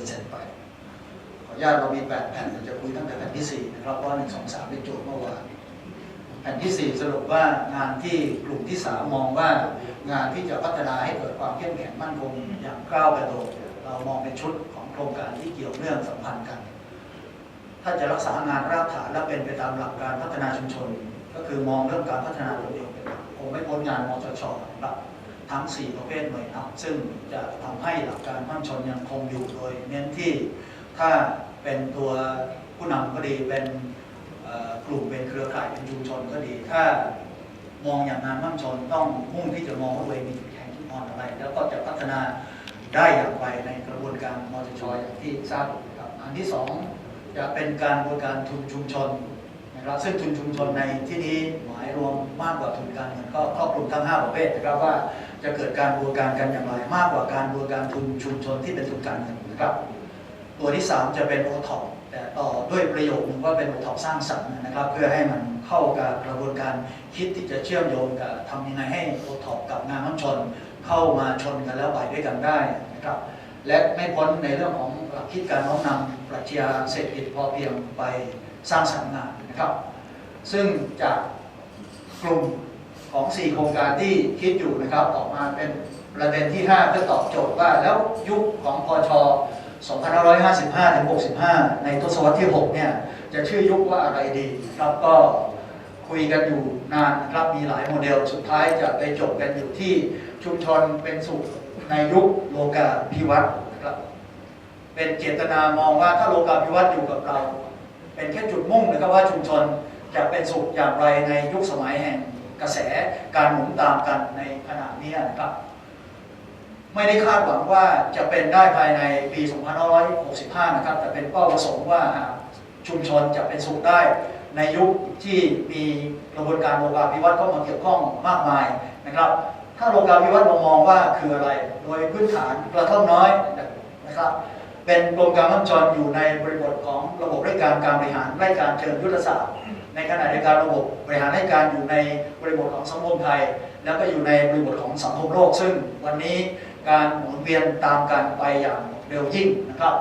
เป็นเสร็จไป ขออนุญาตเรามีแปดแผ่นเราจะคุยตั้งแต่แผ่นที่สี่นะครับเราะว่าหนึ่งสองสามเป็นโจทย์เมื่อวานแผ่นที่สี่สรุปว่างานที่กลุ่มที่สามมองว่างานที่จะพัฒนาให้เกิดความเข้มแข็งมั่นคงอย่างก้าวกระโดดเรามองเป็นชุดของโครงการที่เกี่ยวเนื่องสัมพันธ์กัน ถ้าจะรักษางานรากฐานและเป็นไปตามหลักการพัฒนาชุมชน ก็คือมองเรื่องการพัฒนาตนเองเป็นหลักคงไม่พ้นงานมจชนะครับ ทั้ง 4 ประเภทหน่วยนับ ซึ่งจะทำให้หลักการมั่นชนยังคงอยู่โดย เน้นที่ถ้าเป็นตัวผู้นำก็ดีเป็นกลุ่มเป็นเครือข่ายเป็นชุมชนก็ดี ถ้ามองอย่างงานมั่นชนต้องมุ่งที่จะมองว่าตัวเองมีจุดแข็งจุดอ่อนอะไร แล้วก็จะพัฒนาได้อย่างไรในกระบวนการมจชอย่างที่ทราบครับอันที่สองจะเป็นการบริการทุนชุมชนนะครับซึ่งทุนชุมชนในที่นี้หมายรวมมากกว่าทุนการเงินก็ครอบคลุมทั้ง 5 ประเภทนะครับว่า จะเกิดการบูรการกันอย่างไรมากกว่าการบูรการทุนชุมชนที่เป็นทุนการเงินนะครับ ตัวที่ 3 จะเป็นโอท็อปแต่ต่อด้วยประโยคนึงว่าเป็นโอท็อปสร้างสรรค์นะครับ เพื่อให้มันเข้ากับกระบวนการคิดที่จะเชื่อมโยงกับทำยังไงให้โอท็อปกับงานน้ำชน เข้ามาชนกันแล้วไปด้วยกันได้นะครับ และไม่พ้นในเรื่องของหลักคิดการน้อมนำปรัชญาเศรษฐกิจพอเพียงไปสร้างสรรค์งานนะครับ ซึ่งจากกลุ่ม ของ 4 โครงการที่คิดอยู่นะครับ ออกมาเป็นประเด็นที่ 5 เพื่อตอบโจทย์ว่าแล้วยุคของพช2555ถึง65 ในทศวรรษที่ 6 เนี่ย จะชื่อยุคว่าอะไรดีครับก็คุยกันอยู่นานครับมีหลายโมเดลสุดท้ายจะไปจบกันอยู่ที่ชุมชนเป็นสุขในยุคโลกาภิวัตน์นะครับ เป็นเจตนามองว่าถ้าโลกาภิวัตน์อยู่กับเรา เป็นแค่จุดมุ่งนะครับว่าชุมชนจะเป็นสุขอย่างไรในยุคสมัยแห่ง กระแสการหมุนตามกันในขณะนี้นะครับ ไม่ได้คาดหวังว่าจะเป็นได้ภายในปี 2565 นะครับ แต่เป็นเป้าประสงค์ว่าชุมชนจะเป็นสุขได้ในยุคที่มีกระบวนการโลกาภิวัตน์เข้ามาเกี่ยวข้องมากมายนะครับ ถ้าโลกาภิวัตน์เรามองว่าคืออะไร โดยพื้นฐานกระท่อมน้อยนะครับ เป็นกรมการมั่นจรอยู่ในบริบทของระบบราชการการบริหารราชการเชิงยุทธศาสตร์ ในขณะเดียวกันระบบบริหารราชการอยู่ในบริบทของสังคมไทย แล้วก็อยู่ในบริบทของสังคมโลก ซึ่งวันนี้การหมุนเวียนตามกันไปอย่างเร็วยิ่งนะครับ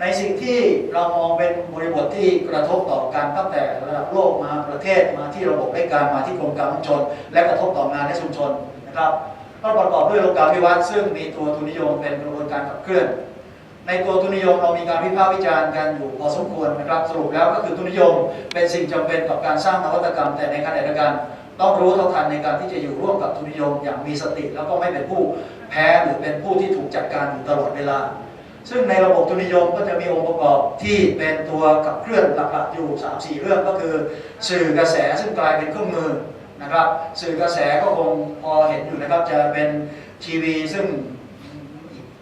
ในสิ่งที่เรามองเป็นบริบทที่กระทบต่อกันตั้งแต่ระดับโลกมาประเทศมาที่ระบบราชการมาที่กรมการมั่นชน และกระทบต่องานและชุมชนนะครับก็ประกอบด้วยโลกาภิวัตน์ซึ่งมีตัวทุนนิยมเป็นกระบวนการขับเคลื่อน ในตัวทุนนิยมเรามีการวิพากษ์วิจารณ์กันอยู่พอสมควรนะครับสรุปแล้วก็คือทุนนิยมเป็นสิ่งจำเป็นกับการสร้างนวัตกรรม แต่ในขณะเดียวกันต้องรู้เท่าทันในการที่จะอยู่ร่วมกับทุนนิยมอย่างมีสติแล้วก็ไม่เป็นผู้แพ้หรือเป็นผู้ที่ถูกจัดการอยู่ตลอดเวลา ซึ่งในระบบทุนนิยมก็จะมีองค์ประกอบที่เป็นตัวขับเคลื่อนหลักๆอยู่ 3-4 เรื่องก็คือ สื่อกระแสซึ่งกลายเป็นเครื่องมือนะครับ สื่อกระแสก็คงพอเห็นอยู่นะครับจะเป็นทีวีซึ่ง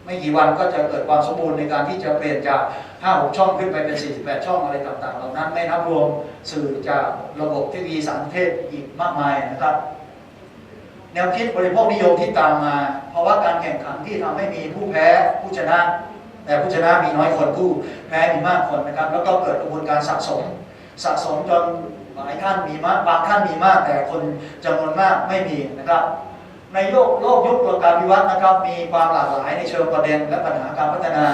ไม่กี่วันก็จะเกิดความสมบูรณ์ในการที่จะเปลี่ยนจาก5-6ช่องขึ้นไปเป็น 48 ช่องอะไรต่างๆ เหล่านั้นไม่นับรวมสื่อจากระบบทีวีสารเทศอีกมากมายนะครับ แนวคิดบริโภคนิยมที่ตามมา เพราะว่าการแข่งขันที่ทำให้มีผู้แพ้ผู้ชนะ แต่ผู้ชนะมีน้อยคนผู้แพ้มีมากคนนะครับ แล้วก็เกิดกระบวนการสะสมสะสมจนหลายท่านมีมากบางท่านมีมากแต่คนจำนวนมากไม่มีนะครับ ในโลกโลกยุคโลกาภิวัตน์นะครับ มีความหลากหลายในเชิงประเด็นและปัญหาการพัฒนา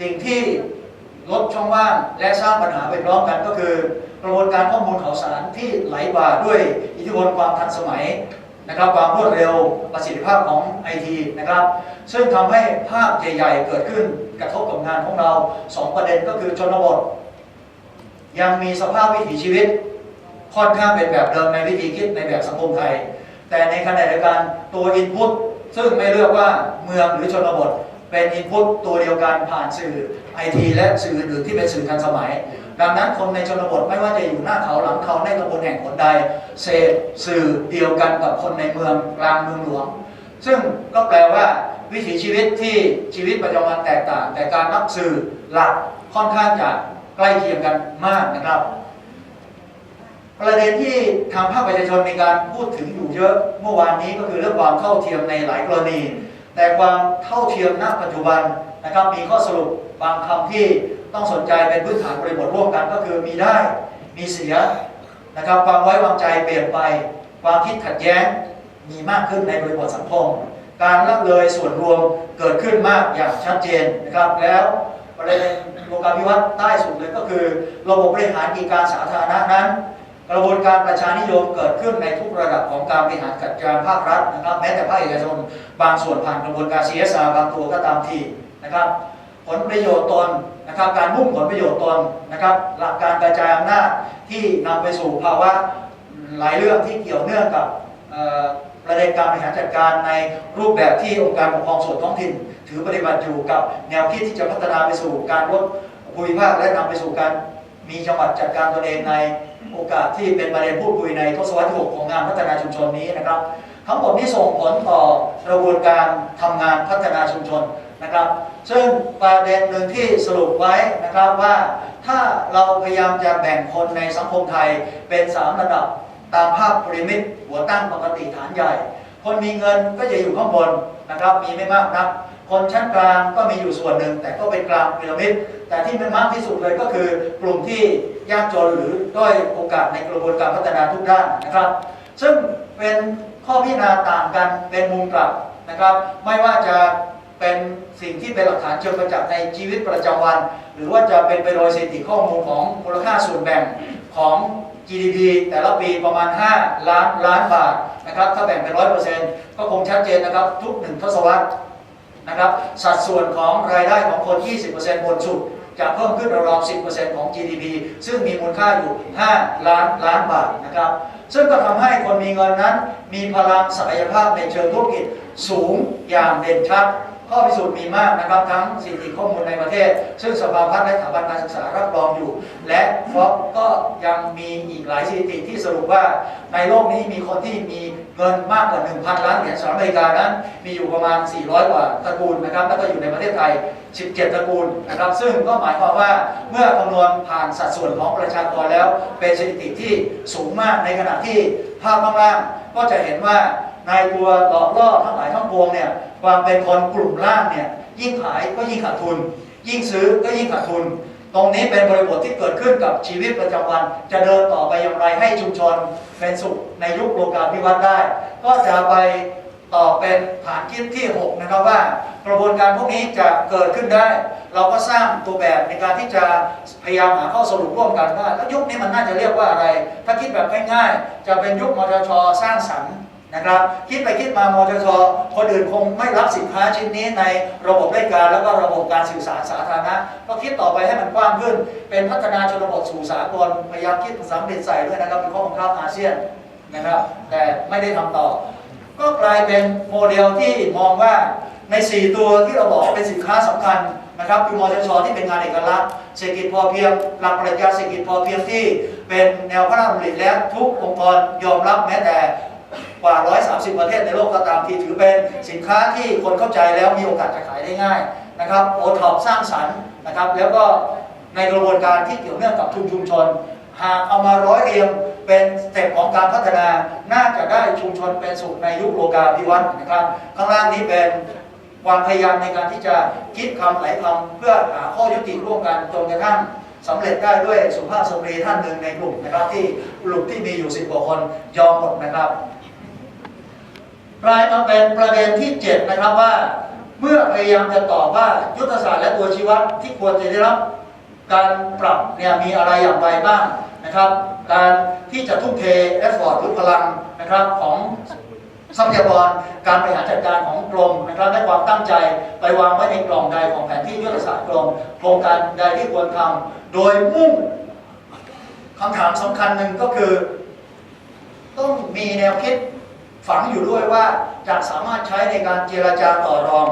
สิ่งที่ลดช่องว่างและสร้างปัญหาไปพร้อมกันก็คือกระบวนการข้อมูลข่าวสารที่ไหลบ่าด้วยอิทธิพลความทันสมัยนะครับความรวดเร็วประสิทธิภาพของไอทีนะครับ ซึ่งทำให้ภาพใหญ่ ๆ เกิดขึ้นกระทบกับงานของเราสองประเด็นก็คือชนบท ยังมีสภาพวิถีชีวิต ค่อนข้างเป็นแบบเดิมในวิธีคิดในแบบสังคมไทย แต่ในขณะเดียวกันตัวอินพุตซึ่งไม่เลือกว่าเมืองหรือชนบท เป็นอินพุตตัวเดียวกันผ่านสื่อไอทีและสื่ออื่นที่เป็นสื่อทันสมัย ดังนั้นคนในชนบทไม่ว่าจะอยู่หน้าเขาหลังเขาในตำบลแห่งหนใดเสพสื่อเดียวกันกับคนในเมืองกลางเมืองหลวง ซึ่งก็แปลว่าวิถีชีวิตที่ชีวิตประจำวันแตกต่าง แต่การรับสื่อหลักค่อนข้างจะใกล้เคียงกันมากนะครับ ประเด็นที่ทางภาคประชาชนมีการพูดถึงอยู่เยอะเมื่อวานนี้ก็คือเรื่องความเท่าเทียมในหลายกรณี แต่ความเท่าเทียมณปัจจุบันนะครับมีข้อสรุปบางคำที่ต้องสนใจเป็นพื้นฐานบริบทร่วมกันก็คือมีได้มีเสียนะครับความไว้วางใจเปลี่ยนไป ความคิดขัดแย้งมีมากขึ้นในบริบทสังคม การละเลยส่วนรวมเกิดขึ้นมากอย่างชัดเจนนะครับแล้วประเด็นโลกาภิวัตน์ใต้สุดเลยก็คือ ระบบบริหารกิจการสาธารณะนั้น กระบวนการประชานิยมเกิดขึ้นในทุกระดับของการบริหารจัดการภาครัฐนะครับแม้แต่ภาคเอกชนบางส่วนผ่านกระบวนการ CSR บางตัวก็ตามทีนะครับผลประโยชน์ตนนะครับการมุ่งผลประโยชน์ตนนะครับหลักการกระจายอำนาจที่นำไปสู่ภาวะหลายเรื่องที่เกี่ยวเนื่องกับประเด็นการบริหารจัดการในรูปแบบที่องค์การปกครองส่วนท้องถิ่น ถือปฏิบัติอยู่กับแนวคิดที่จะพัฒนาไปสู่การลดภูมิภาคและนำไปสู่การมีจังหวัดจัดการตัวเองใน โอกาสที่เป็นประเด็นพูดคุยในทศวรรษที่หกของงานพัฒนาชุมชนนี้นะครับ ทั้งหมดนี้ส่งผลต่อกระบวนการทำงานพัฒนาชุมชนนะครับ ซึ่งประเด็นหนึ่งที่สรุปไว้นะครับว่าถ้าเราพยายามจะแบ่งคนในสังคมไทยเป็น 3 ระดับตามภาพพีระมิดหัวตั้งปกติฐานใหญ่ คนมีเงินก็จะอยู่ข้างบนนะครับมีไม่มากนัก คนชั้นกลางก็มีอยู่ส่วนหนึ่ง แต่ก็เป็นกลางพีระมิดแต่ที่เป็นมากที่สุดเลยก็คือกลุ่มที่ยากจนหรือด้อยโอกาสในกระบวนการพัฒนาทุกด้านนะครับ ซึ่งเป็นข้อพิจารณาต่างกันเป็นมุมกลับนะครับ ไม่ว่าจะเป็นสิ่งที่เป็นหลักฐานเชิงประจักษ์ในชีวิตประจำวัน หรือว่าจะเป็นไปโดยสถิติข้อมูลของมูลค่าส่วนแบ่งของ GDP แต่ละปีประมาณ 5 ล้านล้านบาทนะครับถ้าแบ่งเป็นร้อยเปอร์เซ็นต์ก็คงชัดเจนนะครับทุกหนึ่งทศวรรษ นะครับ สัดส่วนของรายได้ของคน 20%บนสุด จะเพิ่มขึ้นราวๆ10%ของ GDP ซึ่งมีมูลค่าอยู่ 5 ล้านล้านบาทนะครับ ซึ่งก็ทำให้คนมีเงินนั้น มีพลังศักยภาพในเชิงธุรกิจสูงอย่างเด่นชัด ข้อพิสูจน์มีมากนะครับทั้งสถิติข้อมูลในประเทศ ซึ่งสภาพัฒน์และสถาบันการศึกษารับรองอยู่ และฟอกก็ยังมีอีกหลายสถิติที่สรุปว่าในโลกนี้มีคนที่มีเงินมากกว่า 1,000 ล้านเหรียญสหรัฐอเมริกานั้น มีอยู่ประมาณ 400 กว่าตระกูลนะครับแล้วก็อยู่ในประเทศไทย 17 ตระกูลนะครับซึ่งก็หมายความว่าเมื่อคำนวณผ่านสัดส่วนของประชากรแล้ว เป็นสถิติที่สูงมากในขณะที่ภาพข้างล่างก็จะเห็นว่า ในตัวหลอกล่อทั้งหลายทั้งปวงเนี่ยความเป็นคนกลุ่มล่างเนี่ยยิ่งขายก็ยิ่งขาดทุน ยิ่งซื้อก็ยิ่งขาดทุน ตรงนี้เป็นบริบทที่เกิดขึ้นกับชีวิตประจำวัน จะเดินต่อไปอย่างไรให้ชุมชนเป็นสุขในยุคโลกาภิวัตน์ได้ ก็จะไปต่อเป็นฐานคิดที่ 6 นะครับว่า กระบวนการพวกนี้จะเกิดขึ้นได้ เราก็สร้างตัวแบบในการที่จะพยายามหาข้อสรุปร่วมกันว่าแล้วยุคนี้มันน่าจะเรียกว่าอะไร ถ้าคิดแบบง่ายๆจะเป็นยุคมทชสร้างสรรค์ นะครับ คิดไปคิดมามจชคนอื่นคงไม่รับสินค้าชิ้นนี้ในระบบราชการแล้วก็ระบบการสื่อสารสาธารณะ ก็คิดต่อไปให้มันกว้างขึ้น เป็นพัฒนาชนบทสู่สากลพยายามคิดภาษาอังกฤษใส่ด้วยนะครับเป็นข้อบังคับอาเซียนนะครับ แต่ไม่ได้ทำต่อ ก็กลายเป็นโมเดลที่มองว่าใน 4 ตัวที่เราบอกเป็นสินค้าสำคัญนะครับคือมจชที่เป็นงานเอกลักษณ์เศรษฐกิจพอเพียง หลักปรัชญาเศรษฐกิจพอเพียงที่ เป็นแนวพระราชดำริและทุกองค์กรยอมรับแม้แต่ กว่า 130 ประเทศในโลกก็ตามที่ถือเป็นสินค้าที่คนเข้าใจแล้วมีโอกาสจะขายได้ง่ายนะครับโอท็อปสร้างสรรค์นะครับแล้วก็ในกระบวนการที่เกี่ยวเนื่องกับชุมชุมชน หากเอามาร้อยเรียงเป็นสเต็ปของการพัฒนาน่าจะได้ชุมชนเป็นสุขในยุคโลกาภิวัตน์นะครับ ข้างล่างนี้เป็นความพยายามในการที่จะคิดคำหลายคำเพื่อหาข้อยุติร่วมกันจนกระทั่งสำเร็จได้ด้วยสุภาพสตรีท่านหนึ่งในกลุ่มนะครับที่กลุ่มที่มีอยู่สิบกว่าคนยอมหมดนะครับ กลายมาเป็นประเด็นที่ 7 นะครับว่า เมื่อพยายามจะตอบว่ายุทธศาสตร์และตัวชีวัดที่ควรจะได้รับการปรับเนี่ยมีอะไรอย่างไรบ้างนะครับ การที่จะทุ่มเทเอฟฟอร์ตหรือพลังนะครับของทรัพยากรการบริหารจัดการของกรมนะครับและความตั้งใจไปวางไว้ในกล่องใดของแผนที่ยุทธศาสตร์กรมโครงการใดที่ควรทำโดยมุ่งคำถามสำคัญหนึ่งก็คือ ต้องมีแนวคิด ฝังอยู่ด้วยว่าจะสามารถใช้ในการเจรจาต่อรอง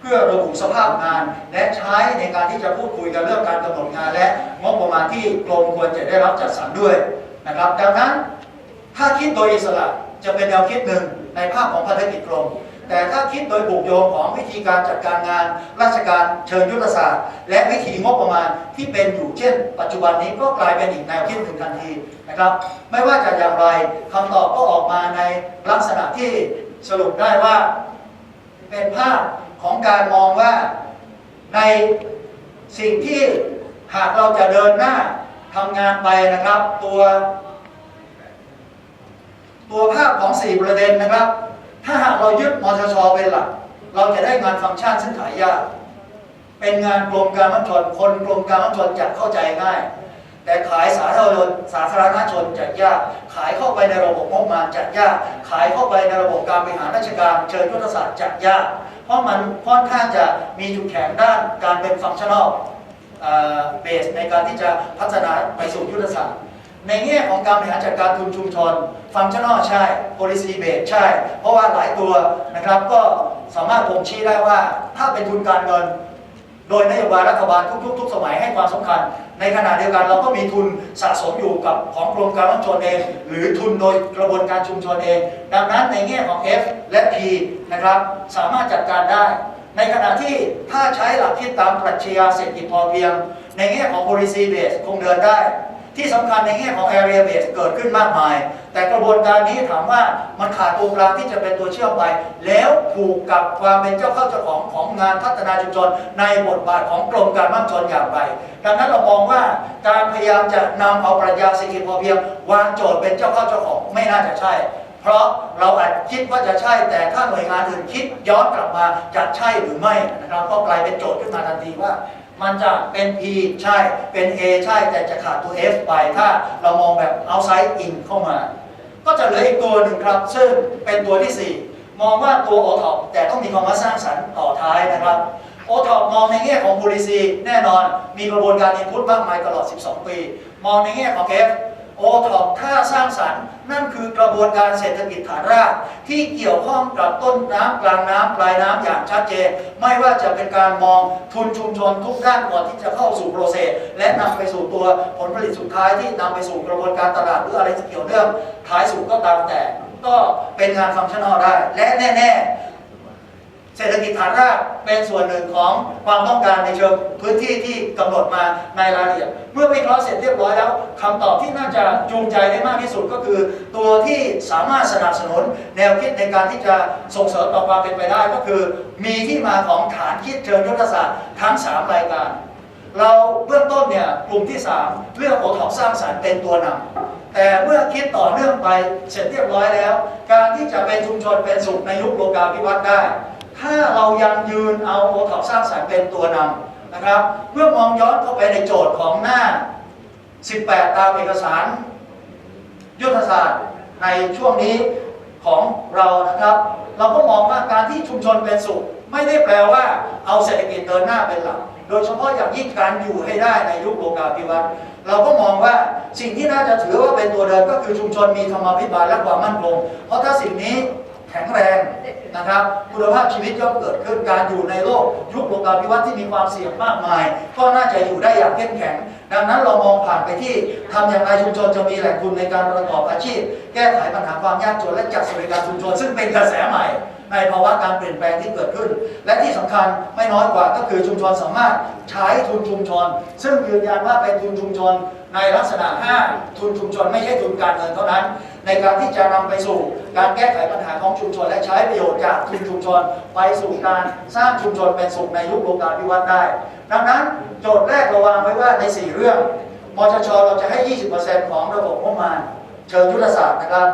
เพื่อระบุสภาพงาน และใช้ในการที่จะพูดคุยกันเรื่องการกำหนดงาน และงบประมาณที่กรมควรจะได้รับจัดสรรด้วยนะครับ ดังนั้นถ้าคิดโดยอิสระจะเป็นแนวคิดหนึ่งในภาพของภารกิจกรม แต่ถ้าคิดโดยผูกโยงของวิธีการจัดการงาน ราชการเชิงยุทธศาสตร์ และวิธีงบประมาณที่เป็นอยู่เช่น ปัจจุบันนี้ก็กลายเป็นอีกแนวคิดหนึ่งทันทีนะครับ ไม่ว่าจะอย่างไรคำตอบก็ออกมาในลักษณะที่สรุปได้ว่า เป็นภาพของการมองว่าในสิ่งที่หากเราจะเดินหน้าทำงานไปนะครับ ตัว ตัวภาพของ 4 ประเด็นนะครับ ถ้าหากเรายึดมชชเป็นหลัก เราจะได้งานฟังก์ชันซึ่งขายยาก เป็นงานกรมการมันชนคนกรมการมันชนจะเข้าใจง่าย แต่ขายสาธารณชนสาธารณชนจะยาก ขายเข้าไปในระบบงบประมาณจะยาก ขายเข้าไปในระบบการบริหารราชการเชิญยุทธศาสตร์จะยาก เพราะมันค่อนข้างจะมีจุดแข็งด้านการเป็นฟังก์ชั่นอลเบสในการที่จะพัฒนาไปสู่ยุทธศาสตร์ ในแง่ของการบริหารจัดการทุนชุมชน ฟังชั่นอลใช่ policy base ใช่ เพราะว่าหลายตัวนะครับก็สามารถบ่งชี้ได้ว่า ถ้าเป็นทุนการเงิน โดยนโยบายรัฐบาลทุกๆทุกสมัยให้ความสำคัญ ในขณะเดียวกันเราก็มีทุนสะสมอยู่กับของกรมการขนส่งเอง หรือทุนโดยกระบวนการชุมชนเอง ดังนั้นในแง่ของ F และ P นะครับสามารถจัดการได้ ในขณะที่ถ้าใช้หลักคิดตามปรัชญาเศรษฐกิจพอเพียง ในแง่ของ policy base คงเดินได้ ที่สำคัญในแง่ของ area base เกิดขึ้นมากมาย แต่กระบวนการนี้ถามว่ามันขาดตัวกลางที่จะเป็นตัวเชื่อมไป แล้วผูกกับความเป็นเจ้าเข้าเจ้าของของงานพัฒนาชุมชนในบทบาทของกรมการมั่นชนอย่างไรดังนั้นเรามองว่าการพยายามจะนำเอาปรัชญาเศรษฐกิจพอเพียงวางโจทย์เป็นเจ้าเข้าเจ้าของไม่น่าจะใช่เพราะเราอาจคิดว่าจะใช่แต่ถ้าหน่วยงานอื่นคิดย้อนกลับมาจะใช่หรือไม่นะครับก็กลายเป็นโจทย์ขึ้นมาทันทีว่า มันจะเป็น P ใช่ เป็น A ใช่ แต่จะขาดตัว F ไป ถ้าเรามองแบบ outside in เข้ามา ก็จะเหลืออีกตัวหนึ่งครับ ซึ่งเป็นตัวที่ 4 มองว่าตัว o t o p แต่ต้องมีคำว่าสร้างสรรค์ต่อท้ายนะครับ o t o p มองในแง่ของ policy แน่นอน มีกระบวนการ input มากมายตลอด 12 ปี มองในแง่ของ F โอท็อปถ้าสร้างสรรค์ นั่นคือกระบวนการเศรษฐกิจฐานรากที่เกี่ยวข้องกับต้นน้ำกลางน้ำปลายน้ำอย่างชัดเจน ไม่ว่าจะเป็นการมองทุนชุมชนทุกด้านก่อนที่จะเข้าสู่โปรเซสและนำไปสู่ตัวผลผลิตสุดท้ายที่นำไปสู่กระบวนการตลาดหรืออะไรที่เกี่ยวเนื่องท้ายสุดก็ตามแต่ ก็เป็นงานฟังก์ชันอลได้ และแน่ ๆ เศรษฐกิจฐานรากเป็นส่วนหนึ่งของความต้องการในเชิงพื้นที่ที่กำหนดมาในรายละเอียด เมื่อวิเคราะห์เสร็จเรียบร้อยแล้วคำตอบที่น่าจะจูงใจได้มากที่สุดก็คือ ตัวที่สามารถสนับสนุนแนวคิดในการที่จะส่งเสริมต่อความเป็นไปได้ก็คือ มีที่มาของฐานคิดเชิงยุทธศาสตร์ทั้ง 3 รายการ เราเบื้องต้นเนี่ยกลุ่มที่ 3เรื่องโอท็อปสร้างสรรค์เป็นตัวนำแต่เมื่อคิดต่อเนื่องไปเสร็จเรียบร้อยแล้ว การที่จะเป็นชุมชนเป็นสุขในยุคโลกาภิวัตน์ได้ ถ้าเรายังยืนเอาโอท็อปสร้างสรรค์เป็นตัวนำนะครับ เมื่อมองย้อนเข้าไปในโจทย์ของหน้า 18 ตามเอกสาร ยุทธศาสตร์ในช่วงนี้ของเรานะครับ เราก็มองว่าการที่ชุมชนเป็นสุข ไม่ได้แปลว่าเอาเศรษฐกิจเดินหน้าเป็นหลัก โดยเฉพาะอย่างยิ่งการอยู่ให้ได้ในยุคโลกาภิวัตน์เราก็มองว่าสิ่งที่น่าจะถือว่าเป็นตัวเดินก็คือชุมชนมีธรรมาภิบาลและความมั่นคง เพราะถ้าสิ่งนี้ แข็งแรงนะครับ คุณภาพชีวิตย่อมเกิดขึ้นการอยู่ในโลก ยุคโลกาภิวัตน์ที่มีความเสี่ยงมากมาย ก็น่าจะอยู่ได้อย่างเข้มแข็ง ดังนั้นเรามองผ่านไปที่ทำอย่างไรชุมชนจะมีแหล่งทุนในการประกอบอาชีพ แก้ไขปัญหาความยากจนและจัดสวัสดิการชุมชน ซึ่งเป็นกระแสใหม่ในภาวะการเปลี่ยนแปลงที่เกิดขึ้น และที่สำคัญไม่น้อยกว่าก็คือชุมชนสามารถใช้ทุนชุมชน ซึ่งยืนยันว่าเป็นทุนชุมชนในลักษณะ 5 ทุนชุมชนไม่ใช่ทุนการเงินเท่านั้น ในการที่จะนำไปสู่การแก้ไขปัญหาของชุมชน และใช้ประโยชน์จากทุนชุมชน ไปสู่การสร้างชุมชนเป็นสุขในยุคโลกาภิวัตน์ได้ ดังนั้นโจทย์แรกเราวางไว้ว่าใน 4 เรื่องมชชเราจะให้ 20%ของระบบงบประมาณ เชิงยุทธศาสตร์นะครับ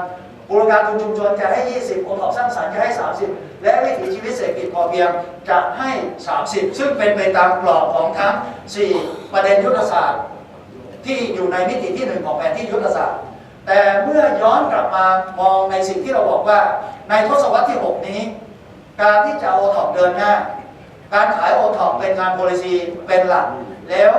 บูรการทุนชุมชนจะให้ 20โอท็อปสร้างสรรค์จะให้ 30 และวิถีชีวิตเศรษฐกิจพอเพียงจะให้ 30 ซึ่งเป็นไปตามกรอบของทั้ง 4 ประเด็นยุทธศาสตร์ ที่อยู่ในมิติที่หนึ่งของแผนที่ยุทธศาสตร์ แต่เมื่อย้อนกลับมามองในสิ่งที่เราบอกว่า ในทศวรรษที่ 6 นี้ การที่จะโอท็อปเดินหน้า การขายโอท็อปเป็นงานโพลิซีเป็นหลัก แล้ว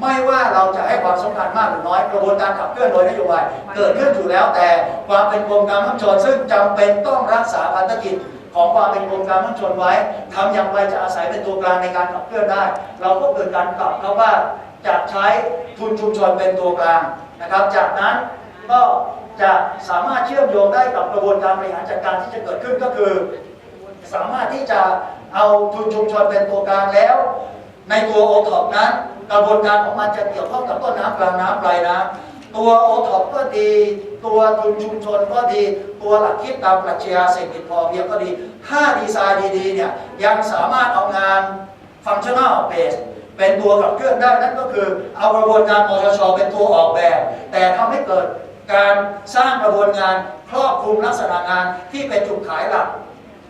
ไม่ว่าเราจะให้ความสำคัญมากหรือน้อยกระบวนการขับเคลื่อนโดยนโยบายเกิดขึ้นอยู่แล้ว แต่ความเป็นกรมการมั่นชนซึ่งจำเป็นต้องรักษาพันธกิจของความเป็นกรมการมั่นชนไว้ทำอย่างไรจะอาศัยเป็นตัวกลางในการขับเคลื่อนได้ เราก็เกิดการปรับเขาว่าจะใช้ทุนชุมชนเป็นตัวกลางนะครับ จากนั้น ก็จะสามารถเชื่อมโยงได้กับกระบวนการบริหารจัดการที่จะเกิดขึ้นก็คือ สามารถที่จะเอาทุนชุมชนเป็นตัวกลางแล้ว ในตัวโอท็อปนั้น กระบวนการของมันจะเกี่ยวข้องกับต้นน้ำกลางน้ำปลายน้ำตัวโอท็อปก็ดี ตัวทุนชุมชนก็ดี ตัวหลักคิดตามปรัชญาเศรษฐกิจพอเพียงก็ดี ถ้าดีไซน์ดีๆเนี่ยยังสามารถเอางานฟังชั่น a ลเบสเป็นตัวขับเคลื่อนได้นั่นก็คือเอากระบวนการมชชเป็นตัวออกแบบ แต่ทำให้เกิด การสร้างกระบวนการครอบคลุมลักษณะงานที่เป็นจุดขายหลัก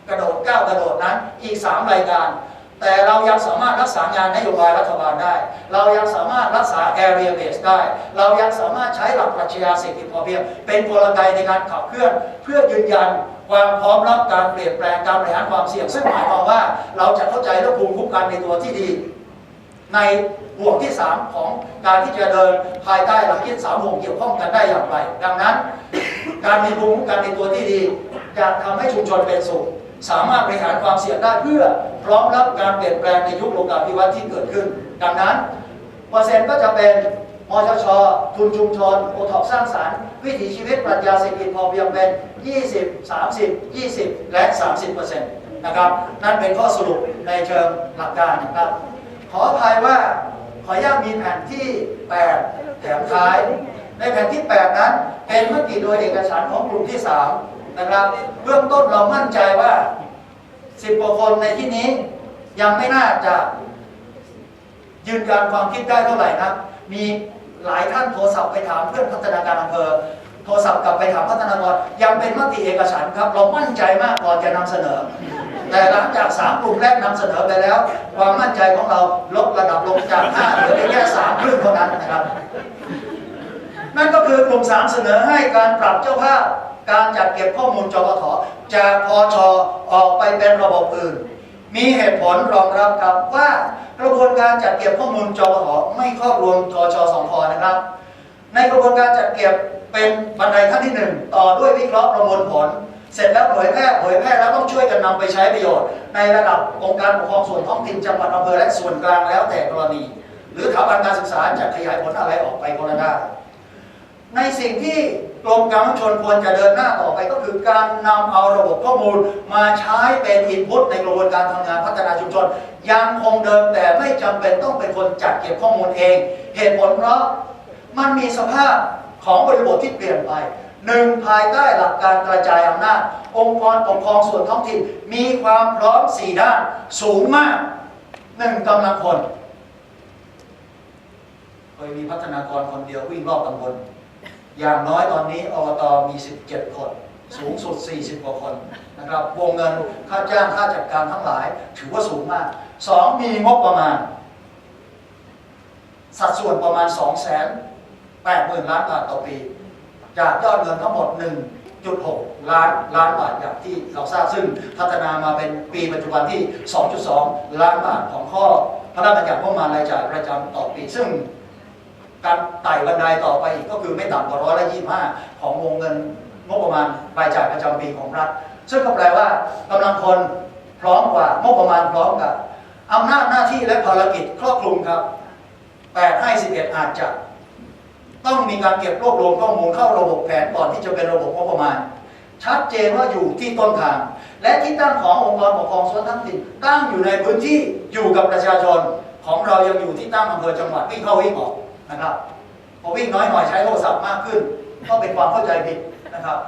กระโดดก้าวกระโดดนั้นอีก 3 รายการ แต่เรายังสามารถรักษางานนโยบายรัฐบาลได้ เรายังสามารถรักษา area base ได้ เรายังสามารถใช้หลักปรัชญาเศรษฐกิจพอเพียงเป็นกลไกในการขับเคลื่อน เพื่อยืนยันความพร้อมรับการเปลี่ยนแปลงการบริหารความเสี่ยง ซึ่งหมายความว่าเราจะเข้าใจและภูมิคุ้มกันในตัวที่ดี ในห่วงที่ 3 ของการที่จะเดินภายใต้หลักคิดสามห่วงเกี่ยวข้องกันได้อย่างไร ดังนั้น การมีภูมิคุ้มกันในตัวที่ดีจะทำให้ชุมชนเป็นสุขสามารถบริหารความเสี่ยงได้เพื่อพร้อมรับการเปลี่ยนแปลงในยุคโลกาภิวัตน์ที่เกิดขึ้น ดังนั้นเปอร์เซ็นต์ก็จะเป็นมชช ทุนชุมชน โอท็อปสร้างสรรค์ วิถีชีวิตปรัชญาเศรษฐกิจพอเพียงเป็น 20 30 20 และ 30%นะครับ นั่นเป็นข้อสรุปในเชิงหลักการนะครับ ออภัยว่าขออนุญาตมีแผ่นที่ 8 แถมท้าย ในแผ่นที่ 8 นั้น เป็นมติโดยเอกฉันท์ของกลุ่มที่ 3 นะครับ เบื้องต้นเรามั่นใจว่า 10กว่าคนในที่นี้ยังไม่น่าจะยืนยันความคิดได้เท่าไหร่นะมีหลายท่านโทรศัพท์ไปถามเพื่อนพัฒนาการอำเภอ โทรศัพท์กลับไปถามพัฒนากรยังเป็นมติเอกฉันท์ครับ เรามั่นใจมากก่อนจะนำเสนอ แต่หลังจากสามกลุ่มแรกนำเสนอไปแล้ว ความมั่นใจของเราลดระดับลงจากห้าเหลือเพียงแค่สามครึ่งเท่านั้นนะครับ นั่นก็คือกลุ่มสามเสนอให้การปรับเจ้าภาพการจัดเก็บข้อมูลจปทจากพชออกไปเป็นระบบอื่น มีเหตุผลรองรับครับว่ากระบวนการจัดเก็บข้อมูลจปทไม่ครอบรวมทชสองพนะครับ ในกระบวนการจัดเก็บเป็นบันไดขั้นที่หนึ่งต่อด้วยวิเคราะห์ประมวลผล เสร็จแล้วเผยแพร่เผยแพร่แล้วต้องช่วยกันนำไปใช้ประโยชน์ ในระดับองค์การปกครองส่วนท้องถิ่นจังหวัดอำเภอและส่วนกลางแล้วแต่กรณี หรือสถาบันการศึกษาจะขยายผลอะไรออกไปก็ได้ในสิ่งที่กรมการขนส่งควรจะเดินหน้าต่อไปก็คือการนำเอาระบบข้อมูลมาใช้เป็นอินพุตในกระบวนการทำงานพัฒนาชุมชน ยังคงเดิมแต่ไม่จำเป็นต้องเป็นคนจัดเก็บข้อมูลเอง เหตุผลเพราะมันมีสภาพของบริบทที่เปลี่ยนไป หนึ่งภายใต้หลักการกระจายอำนาจ องค์กรปกครองส่วนท้องถิ่นมีความพร้อมสี่ด้านสูงมากหนึ่งกำลังคนเคยมีพัฒนากรคนเดียววิ่งรอบตำบลอย่างน้อยตอนนี้อบตมี 17 คน สูงสุด 40 กว่าคนนะครับวงเงินค่าจ้างค่าจัดการทั้งหลาย ถือว่าสูงมาก 2. มีงบประมาณ สัดส่วนประมาณ 2 8 0 0 0 0 ล้านบาทต่อปี จากยอดเงินทั้งหมด 1.6 ล้านล้านบาทอย่างที่เราทราบซึ่งพัฒนามาเป็นปีปัจจุบันที่ 2.2 ล้านบาทของข้อพระราชบัญญัติงบประมาณรายจ่ายประจำต่อปี ซึ่งการไต่บันไดต่อไปอีกก็คือไม่ต่ำกว่าร้อยละยี่ห้าของวงเงินงบประมาณรายจ่ายประจำปีของรัฐ ซึ่งก็แปลว่ากำลังคนพร้อมกว่างบประมาณพร้อมกับอำนาจหน้าที่และภารกิจครอบคลุมครับ8ให้11อาจจะ ต้องมีการเก็บรวบรวมข้อมูลเข้าระบบแผนก่อนที่จะเป็นระบบงบประมาณ ชัดเจนว่าอยู่ที่ต้นทาง และที่ตั้งขององค์กรปกครองส่วนท้องถิ่นตั้งอยู่ในพื้นที่อยู่กับประชาชนของเรายังอยู่ที่ตั้งอำเภอจังหวัดวิ่งเข้าวิ่งออกนะครับพอวิ่งน้อยหน่อยใช้โทรศัพท์มากขึ้น ก็เป็นความเข้าใจผิดนะครับ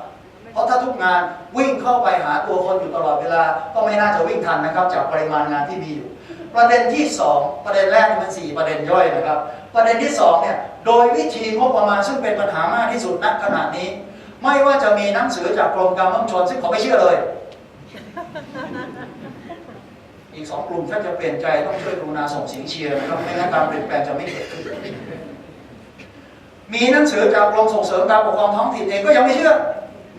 ราะถ้าทุกงานวิ่งเข้าไปหาตัวคนอยู่ตลอดเวลา ก็ไม่น่าจะวิ่งทันนะครับ จากปริมาณงานที่มีอยู่ ประเด็นที่ 2 ประเด็นแรกมัน4ประเด็นย่อยนะครับ ประเด็นที่2เนี่ยโดยวิธีงบประมาณซึ่งเป็นปัญหามากที่สุดณขณะนี้ ไม่ว่าจะมีหนังสือจากกรมการขนส่งชนซึ่งเขาไม่เชื่อเลย อีกสองกลุ่มถ้าจะเปลี่ยนใจต้องช่วยกรุณาส่งเสียงเชียร์นะครับไม่งั้นการเปลี่ยนแปลงจะไม่เกิดขึ้นมีหนังสือจากกรมส่งเสริมการปกครองท้องถิ่นเองก็ยังไม่เชื่อ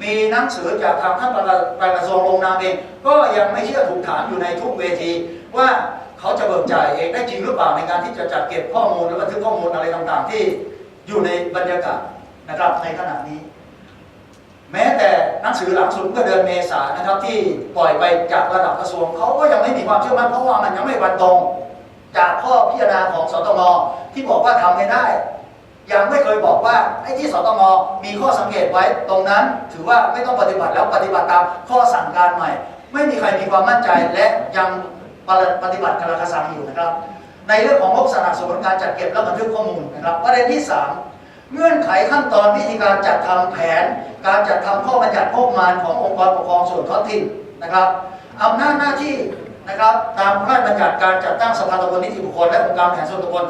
มีหนังสือจากทางท่านประกระทรวงลงนามเอง ก็ยังไม่เชื่อถูกถามอยู่ในทุกเวที ว่าเขาจะเบิกจ่ายเองได้จริงหรือเปล่าในการที่จะจัดเก็บข้อมูลและบันทึกข้อมูลอะไรต่างๆ ที่อยู่ในบรรยากาศนะครับในขณะนี้ แม้แต่หนังสือหลังสุดเมื่อเดือนเมษานะครับ ที่ปล่อยไปจากระดับกระทรวงเขาก็ยังไม่มีความเชื่อมั่นเพราะว่ามันยังไม่วันตรง จากข้อพิจารณาของสตงที่บอกว่าทำไม่ได้ ยังไม่เคยบอกว่าไอ้ที่สตงมีข้อสังเกตไว้ตรงนั้น ถือว่าไม่ต้องปฏิบัติแล้วปฏิบัติตามข้อสั่งการใหม่ ไม่มีใครมีความมั่นใจและยังปฏิบัติกระกระสังอยู่นะครับ ในเรื่องของงบสนับสนุนการจัดเก็บและบันทึกข้อมูลนะครับประเด็นที่สามเงื่อนไขขั้นตอนวิธีการจัดทำแผน การจัดทำข้อบัญญัติงบประมาณขององค์กรปกครองส่วนท้องถิ่นนะครับอำนาจหน้าที่ นะครับตามพระราชบัญญัติการจัดตั้งสภาตำบลนิติบุคคลและองค์การแผนส่วนตำบล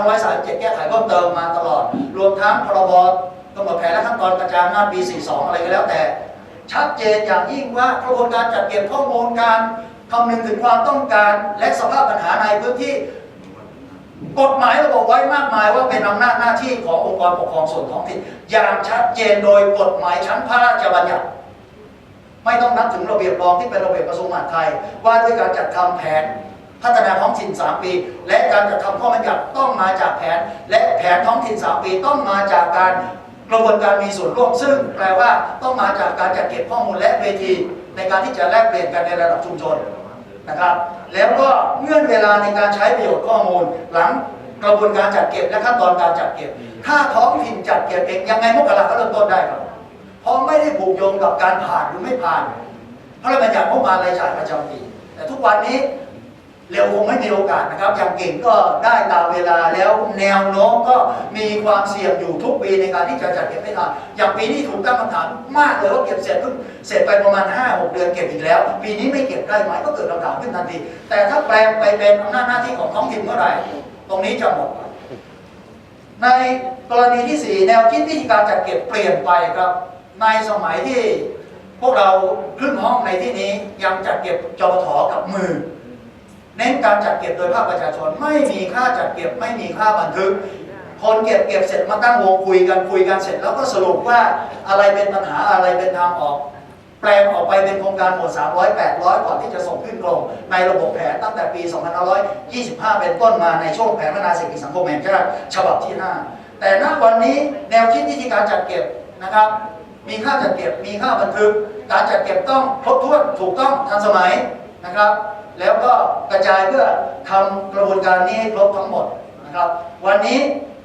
2537 แก้ไขเพิ่มเติมมาตลอด รวมทั้งพรบกำหนดแผนและขั้นตอนกระจายอำนาจปี 42 อะไรก็แล้วแต่ ชัดเจนอย่างยิ่งว่ากระบวนการจัดเก็บข้อมูลการคำนึงถึงความต้องการ และสภาพปัญหาในพื้นที่กฎหมายระบุไว้มากมายว่าเป็นอำนาจหน้าที่ขององค์กรปกครองส่วนท้องถิ่นอย่างชัดเจนโดยกฎหมายชั้นพระราชบัญญัติ ไม่ต้องนับถึงระเบียบรองที่เป็นระเบียบกระทรวงมหาดไทย ว่าด้วยการจัดทำแผนพัฒนาท้องถิ่น 3 ปี และการจัดทำข้อบัญญัติต้องมาจากแผน และแผนท้องถิ่น 3 ปีต้องมาจากการกระบวนการมีส่วนร่วม ซึ่งแปลว่าต้องมาจากการจัดเก็บข้อมูลและเวที ในการที่จะแลกเปลี่ยนกันในระดับชุมชนนะครับ แล้วก็เงื่อนเวลาในการใช้ประโยชน์ข้อมูล หลังกระบวนการจัดเก็บและขั้นตอนการจัดเก็บ ถ้าท้องถิ่นจัดเก็บเองยังไงมกราก็เริ่มต้นได้ครับ เพราะไม่ได้ผูกโยงกับการผ่านหรือไม่ผ่านพระราชบัญญัติงบประมาณรายจ่ายประจำปี แต่ทุกวันนี้เร็วคงไม่มีโอกาสนะครับ อย่างเก่งก็ได้ตามเวลาแล้วแนวโน้มก็มีความเสี่ยงอยู่ทุกปีในการที่จะจัดเก็บไม่ทันอย่างปีนี้ถูกตั้งคำถามมากเลยว่าเก็บเสร็จเพิ่งเสร็จไปประมาณ 5-6 เดือนเก็บอีกแล้ว ปีนี้ไม่เก็บได้ไหมก็เกิดคำถามขึ้นทันที แต่ถ้าแปลงไปเป็นอำนาจหน้าที่ของท้องถิ่นเมื่อไหร่ ตรงนี้จะหมดในกรณีที่ 4 แนวคิดวิธีการจัดเก็บเปลี่ยนไปครับ ในสมัยที่พวกเราครึ่งห้องในที่นี้ยังจัดเก็บจอปทกับมือ เน้นการจัดเก็บโดยภาคประชาชนไม่มีค่าจัดเก็บไม่มีค่าบันทึก คนเก็บเก็บเสร็จมาตั้งวงคุยกันคุยกันเสร็จ แล้วก็สรุปว่าอะไรเป็นปัญหาอะไรเป็นทางออก แปลงออกไปเป็นโครงการหมวด 300 800 ก่อนที่จะส่งขึ้นกรมในระบบแผนตั้งแต่ปี 2525 เป็นต้นมาในช่วงแผนพัฒนาเศรษฐกิจสังคมแห่งชาติฉบับที่ 5 แต่ณวันนี้แนวคิดวิธีการจัดเก็บนะครับ มีค่าจัดเก็บ มีค่าบันทึก การจัดเก็บต้องครบถ้วนถูกต้องทันสมัยนะครับ แล้วก็กระจายเพื่อทำกระบวนการนี้ให้ครบทั้งหมดนะครับ วันนี้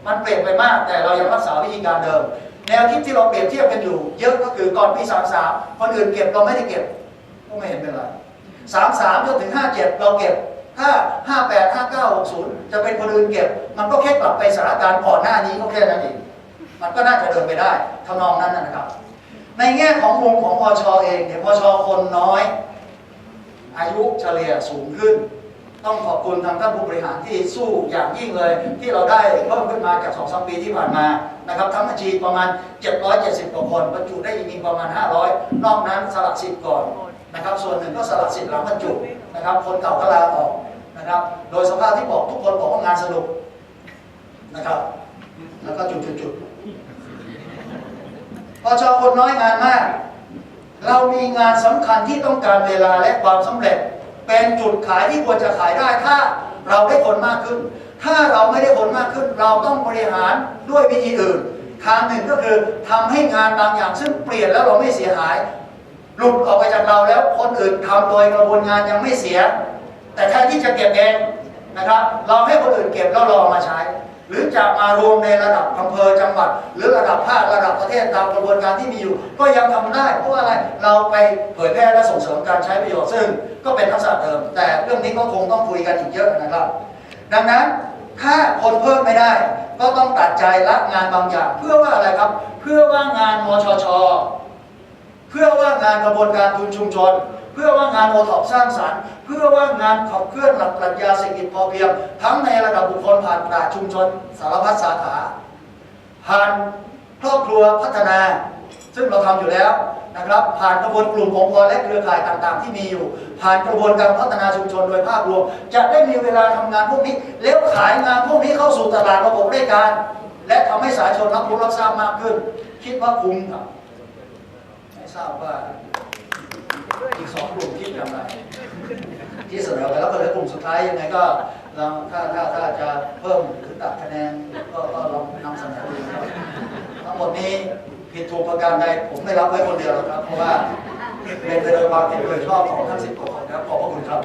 มันเปลี่ยนไปมาก แต่เรายังรักษาวิธีการเดิม แนวคิดที่เราเปรียบเทียบกันอยู่ เยอะก็คือก่อนปี33คนอื่นเก็บเราไม่ได้เก็บก็ไม่เห็นเป็นไร33จนถึง57เจ็ดเราเก็บถ้า58 59 60จะเป็นคนอื่นเก็บ มันก็แค่กลับไปสถานการณ์ก่อนหน้านี้ก็แค่นั้นเองมันก็น่าจะเดินไปได้ทำนองนั้นนะครับ ในแง่ของมุมของพชเองเนี่ยพชคนน้อย อายุเฉลี่ยสูงขึ้น ต้องขอบคุณทางท่านผู้บริหารที่สู้อย่างยิ่งเลย ที่เราได้เพิ่มขึ้นมาจาก2องสปีที่ผ่านมานะครับทั้งบัญชีประมาณ 770กว่าคนบรรจุได้จริงๆประมาณ 500 นอกนั้นสละสิทธิ์ก่อนนะครับส่วนหนึ่งก็สละสิทธิ์หลังบรรจุนะครับคนเก่าก็ลาออกนะครับโดยสภาพที่บอกทุกคนบอกว่างานสนุกนะครับแล้วก็จุดๆ ๆพอชอคนน้อยงานมาก เรามีงานสำคัญที่ต้องการเวลาและความสำเร็จ เป็นจุดขายที่ควรจะขายได้ถ้าเราได้คนมากขึ้น ถ้าเราไม่ได้คนมากขึ้น เราต้องบริหารด้วยวิธีอื่น ทางหนึ่งก็คือทำให้งานบางอย่างซึ่งเปลี่ยนแล้วเราไม่เสียหายหลุดออกไปจากเราแล้วคนอื่นทำโดยกระบวนงานยังไม่เสีย แต่แทนที่จะเก็บเองนะครับ เราให้คนอื่นเก็บแล้วรอมาใช้ หรือจะมารวมในระดับอำเภอจังหวัด หรือระดับภาคระดับประเทศตามกระบวนการที่มีอยู่ ก็ยังทำได้เพราะอะไรเราไปเผยแพร่และส่งเสริมการใช้ประโยชน์ซึ่ง ก็เป็นทักษะเดิม แต่เรื่องนี้ก็คงต้องคุยกันอีกเยอะนะครับ ดังนั้นถ้าคนเพิ่มไม่ได้ ก็ต้องตัดใจละงานบางอย่าง เพื่อว่าอะไรครับ เพื่อว่างานมชช เพื่อว่างานกระบวนการทุนชุมชน เพื่อว่างานโอท็อปสร้างสรรค์ เพื่อว่างานขับเคลื่อนหลักปรัชญาเศรษฐกิจพอเพียง ทั้งในระดับบุคคลผ่านปราดชุมชนสารพัดสาขา ผ่านครอบครัวพัฒนา ซึ่งเราทำอยู่แล้วนะครับผ่านกระบวนกลุ่มองค์กรและเครือข่ายต่างๆ ที่มีอยู่ ผ่านกระบวนการพัฒนาชุมชนโดยภาพรวม จะได้มีเวลาทำงานพวกนี้ แล้วขายงานพวกนี้เข้าสู่ตลาดระบบราชการ และทำให้สาธาชนรับรู้รับทราบมากขึ้น คิดว่าคุ้มครับไม่ทราบว่า อีกสองกลุ่มคิดอย่างไรที่เสนอไปแล้วก็เหลือกลุ่มสุดท้ายยังไงก็ลองถ้าถ้าถ้าจะเพิ่มหรือตัดคะแนนก็ก็ลองนำเสนอดูนะครับทั้งหมดนี้ผิดถูกประการใดผมไม่รับไว้คนเดียวหรอกครับ เพราะว่าเป็นไปโดยความเห็นโดยชอบของทั้งสิบกว่าคนครับขอบพระคุณครับ